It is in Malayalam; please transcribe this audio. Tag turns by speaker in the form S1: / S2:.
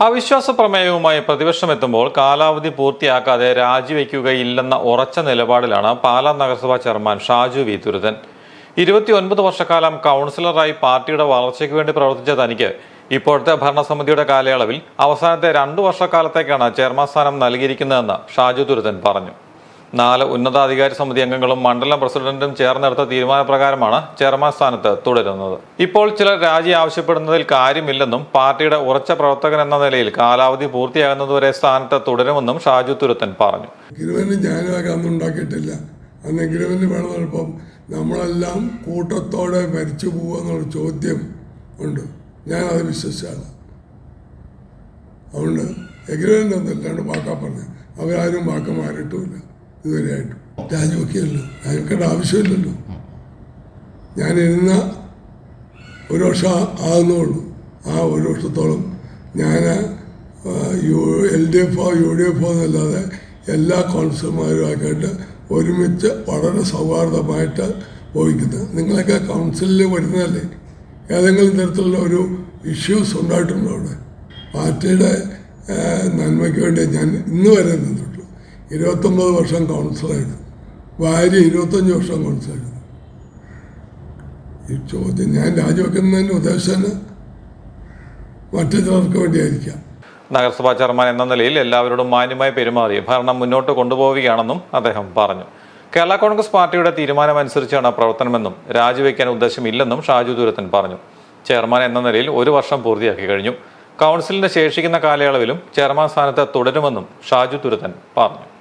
S1: അവിശ്വാസ പ്രമേയവുമായി പ്രതിപക്ഷം എത്തുമ്പോൾ കാലാവധി പൂർത്തിയാക്കാതെ രാജിവെക്കുകയില്ലെന്ന ഉറച്ച നിലപാടിലാണ് പാലാ നഗരസഭാ ചെയർമാൻ ഷാജു വി. തുരുതൻ. ഇരുപത്തിയൊൻപത് വർഷക്കാലം കൗൺസിലറായി പാർട്ടിയുടെ വളർച്ചയ്ക്ക് വേണ്ടി പ്രവർത്തിച്ച തനിക്ക് ഇപ്പോഴത്തെ ഭരണസമിതിയുടെ കാലയളവിൽ അവസാനത്തെ രണ്ടു വർഷക്കാലത്തേക്കാണ് ചെയർമാൻ സ്ഥാനം നൽകിയിരിക്കുന്നതെന്ന് ഷാജു തുരുതൻ പറഞ്ഞു. നാല് ഉന്നതാധികാരി സമിതി അംഗങ്ങളും മണ്ഡലം പ്രസിഡന്റും ചേർന്നെടുത്ത തീരുമാനപ്രകാരമാണ് ചെയർമാൻ സ്ഥാനത്ത് തുടരുന്നത്. ഇപ്പോൾ ചിലർ രാജി ആവശ്യപ്പെടുന്നതിൽ കാര്യമില്ലെന്നും പാർട്ടിയുടെ ഉറച്ച പ്രവർത്തകൻ എന്ന നിലയിൽ കാലാവധി പൂർത്തിയാകുന്നതുവരെ സ്ഥാനത്ത് തുടരുമെന്നും ഷാജു തുരുത്തൻ പറഞ്ഞു.
S2: നമ്മളെല്ലാം കൂട്ടത്തോടെ മരിച്ചു പോവാന്നുള്ള ചോദ്യം ഉണ്ട്. ഞാൻ അത് വിശ്വസിച്ചാണ്. അതുകൊണ്ട് എഗ്രിമെന്റ് ഒന്നുമില്ലാണ്ട് വാക്കാ പറഞ്ഞു. അവരാരും വാക്ക് മാറിയിട്ടുമില്ല. ഇതുവരെയായിട്ടും രാജിവെക്കുകയല്ലോ? രാജിവെക്കേണ്ട ആവശ്യമില്ലല്ലോ. ഞാൻ ഇരുന്ന ഒരു വർഷം ആകുന്നുള്ളൂ. ആ ഒരു വർഷത്തോളം ഞാൻ യു എൽ ഡി എഫോ യു ഡി എഫോ എന്നല്ലാതെ എല്ലാ കൗൺസിലർമാരുമായിട്ട് ഒരുമിച്ച് വളരെ സൗഹാർദ്ദമായിട്ട് പോയിക്കുന്നത് നിങ്ങളൊക്കെ കൗൺസിലിൽ വരുന്നതല്ലേ? ഏതെങ്കിലും തരത്തിലുള്ള ഒരു ഇഷ്യൂസ് ഉണ്ടായിട്ടുണ്ടോ അവിടെ? പാർട്ടിയുടെ നന്മയ്ക്ക് വേണ്ടി ഞാൻ ഇന്ന് വരെ നിന്നിട്ടുള്ളൂ ഇരുപത്തൊമ്പത് വർഷം കൗൺസിലായിരുന്നു ഭാര്യ ഇരുപത്തഞ്ച് വർഷം കൗൺസിലായിരുന്നു ഈ ചോദ്യം ഞാൻ രാജിവെക്കുന്നതിന്റെ ഉദ്ദേശം മറ്റു ചിലർക്ക് വേണ്ടിയായിരിക്കാം.
S1: നഗരസഭാ ചെയർമാൻ എന്ന നിലയിൽ എല്ലാവരോടും മാന്യമായി പെരുമാറി ഭരണം മുന്നോട്ട് കൊണ്ടുപോവുകയാണെന്നും അദ്ദേഹം പറഞ്ഞു. കേരള കോൺഗ്രസ് പാർട്ടിയുടെ തീരുമാനമനുസരിച്ചാണ് പ്രവർത്തനമെന്നും രാജിവെക്കാൻ ഉദ്ദേശമില്ലെന്നും ഷാജു ദൂരത്തൻ പറഞ്ഞു. ചെയർമാൻ എന്ന നിലയിൽ ഒരു വർഷം പൂർത്തിയാക്കി കഴിഞ്ഞു. കൗൺസിലിന്റെ ശേഷിക്കുന്ന കാലയളവിലും ചെയർമാൻ സ്ഥാനത്ത് തുടരുമെന്നും ഷാജു ദുരത്തൻ പറഞ്ഞു.